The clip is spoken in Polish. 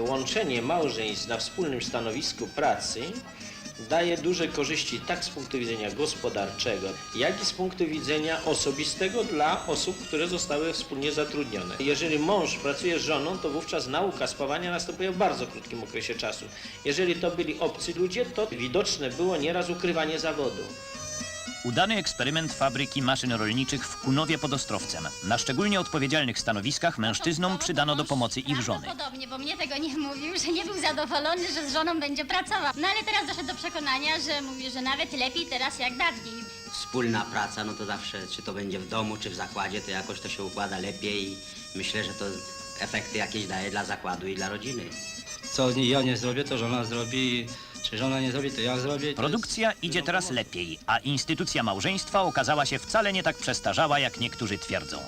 Łączenie małżeństw na wspólnym stanowisku pracy daje duże korzyści tak z punktu widzenia gospodarczego, jak i z punktu widzenia osobistego dla osób, które zostały wspólnie zatrudnione. Jeżeli mąż pracuje z żoną, to wówczas nauka spawania następuje w bardzo krótkim okresie czasu. Jeżeli to byli obcy ludzie, to widoczne było nieraz ukrywanie zawodu. Udany eksperyment fabryki maszyn rolniczych w Kunowie pod Ostrowcem. Na szczególnie odpowiedzialnych stanowiskach mężczyznom przydano do pomocy ich żony. Podobnie, bo mnie tego nie mówił, że nie był zadowolony, że z żoną będzie pracował. No ale teraz doszedł do przekonania, że mówi, że nawet lepiej teraz jak dawniej. Wspólna praca, no to zawsze, czy to będzie w domu, czy w zakładzie, to jakoś to się układa lepiej i myślę, że to efekty jakieś daje dla zakładu i dla rodziny. Co ja nie zrobię, to żona zrobi, czy żona nie zrobi, to ja zrobię. To Produkcja jest- idzie teraz lepiej, a instytucja małżeństwa okazała się wcale nie tak przestarzała, jak niektórzy twierdzą.